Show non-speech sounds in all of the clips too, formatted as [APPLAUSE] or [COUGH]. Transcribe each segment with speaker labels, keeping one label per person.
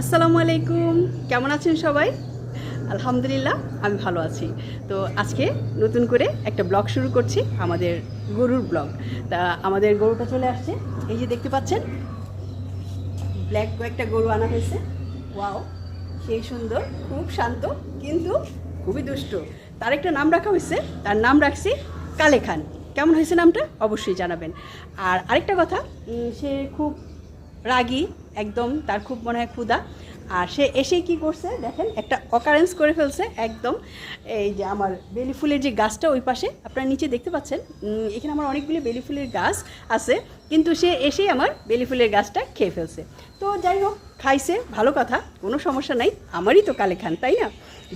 Speaker 1: আসসালামু আলাইকুম। কেমন আছেন সবাই? আলহামদুলিল্লাহ, আমি ভালো আছি। তো আজকে নতুন করে একটা ব্লগ শুরু করছি, আমাদের গরুর ব্লগ। তা আমাদের গরুটা চলে আসছে। এই যে দেখতে পাচ্ছেন, ব্ল্যাক কয়েকটা গরু আনা হয়েছে। ওয়াও, সেই সুন্দর, খুব শান্ত, কিন্তু খুবই দুষ্ট। তার একটা নাম রাখা হয়েছে, তার নাম রাখছি কালে খান কেমন হয়েছে নামটা? অবশ্যই জানাবেন। আর আরেকটা কথা সে খুব রাগী, একদম তার খুব মনে হয় ক্ষুধা। আর সে এসেই কি করছে, দেখেন, একটা অকারেন্স করে ফেলছে, একদম। এই যে আমার বেলি ফুলের যে গাছটা ওই পাশে, আপনারা নিচে দেখতে পাচ্ছেন এখানে আমার অনেকগুলি বেলি ফুলের গাছ আছে, কিন্তু সে এসেই আমার বেলি ফুলের গাছটা খেয়ে ফেলছে। তো যাই হোক, খাইছে, ভালো কথা, কোনো সমস্যা নাই, আমারই তো কালে খান, তাই না?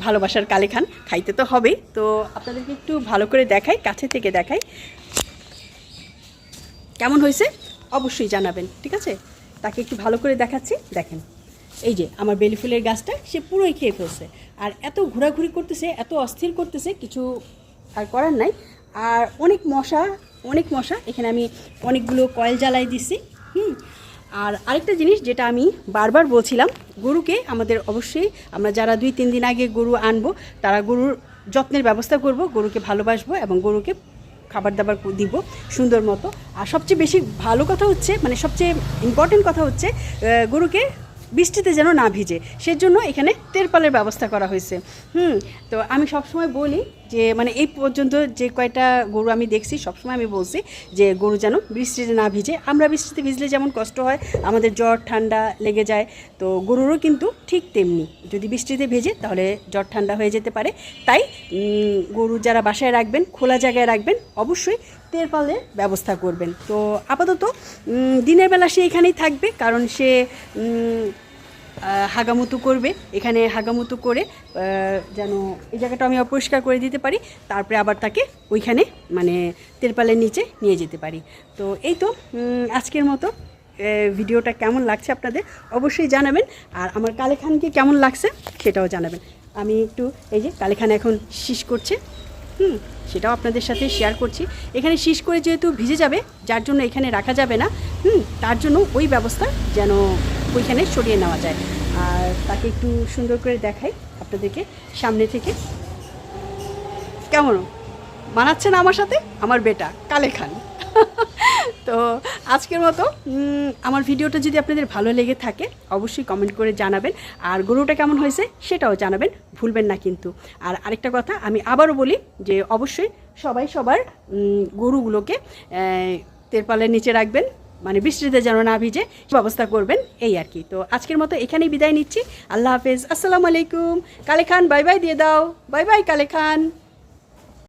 Speaker 1: ভালোবাসার কালে খান, খাইতে তো হবেই। তো আপনাদেরকে একটু ভালো করে দেখাই, কাছে থেকে দেখাই। কেমন হয়েছে? অবশ্যই জানাবেন, ঠিক আছে? তাকে একটু ভালো করে দেখাচ্ছি। দেখেন, এই যে আমার বেলি ফুলের গাছটা, সে পুরোই খেয়ে ফেলছে। আর এত ঘোরাঘুরি করতেছে, এত অস্থির করতেছে, কিছু আর করার নাই। আর অনেক মশা অনেক মশা। এখানে আমি অনেকগুলো কয়েল জ্বালাই দিছি, হুম। আর আরেকটা জিনিস যেটা আমি বারবার বলছিলাম, গরুকে আমাদের অবশ্যই, আমরা যারা দুই তিন দিন আগে গরু আনব, তারা গরুর যত্নের ব্যবস্থা করব, গরুকে ভালোবাসবো এবং গরুকে খাবার দাবার দিব সুন্দর মতো। আর সবচেয়ে বেশি ভালো কথা হচ্ছে মানে সবচেয়ে ইম্পর্টেন্ট কথা হচ্ছে গরুকে বৃষ্টিতে যেন না ভিজে। সেজন্য এখানে তেরপালের ব্যবস্থা করা হয়েছে। হুম, তো আমি সবসময় বলি যে মানে এই পর্যন্ত যে কয়টা গরু আমি দেখছি, সবসময় আমি বলছি যে, গরু যেন বৃষ্টিতে না ভিজে। আমরা বৃষ্টিতে ভিজলে যেমন কষ্ট হয়, আমাদের জ্বর, ঠান্ডা লেগে যায়, তো গরুরও কিন্তু ঠিক তেমনি। যদি বৃষ্টিতে ভেজে, তাহলে জ্বর, ঠান্ডা হয়ে যেতে পারে। তাই গরু যারা বাসায় রাখবেন, খোলা জায়গায় রাখবেন, অবশ্যই তেরপালের ব্যবস্থা করবেন। তো আপাতত দিনের বেলা সে এখানেই থাকবে, কারণ সে হাগামুতু করবে। এখানে হাগামুতু করে যেন এই জায়গাটা আমি অপরিষ্কার করে দিতে পারি, তারপরে আবার তাকে ওইখানে মানে তেরপালের নিচে নিয়ে যেতে পারি। তো এই তো আজকের মতো ভিডিওটা কেমন লাগছে আপনাদের অবশ্যই জানাবেন, আর আমার কালেখানকে কেমন লাগছে সেটাও জানাবেন। আমি একটু, এই যে কালেখান এখন শীষ করছে হুম, সেটাও আপনাদের সাথে শেয়ার করছি। এখানে শীষ করে যেহেতু ভিজে যাবে, যার জন্য এখানে রাখা যাবে না, হুম, তার জন্য ওই ব্যবস্থা যেন ওইখানে সরিয়ে নেওয়া যায়। আর তাকে একটু সুন্দর করে দেখাই আপনাদেরকে সামনে থেকে। কেমন? মানাচ্ছেন আমার সাথে? আমার বেটা কালে খান। [LAUGHS] তো আজকের মতো আমার ভিডিওটা যদি আপনাদের ভালো লেগে থাকে, অবশ্যই কমেন্ট করে জানাবেন। আর গরুটা কেমন হয়েছে সেটাও জানাবেন, ভুলবেন না কিন্তু। আর আরেকটা কথা, আমি আবারও বলি যে অবশ্যই সবাই সবার গরুগুলোকে তেরপালের নিচে রাখবেন মানে বৃষ্টিতে যেন না ভিজে ব্যবস্থা করবেন, এই আর কি। তো আজকের মতো এখানেই বিদায় নিচ্ছি। আল্লাহ হাফেজ। আসসালামু আলাইকুম। কালে খান বাই বাই দিয়ে দাও। বাই বাই কালে খান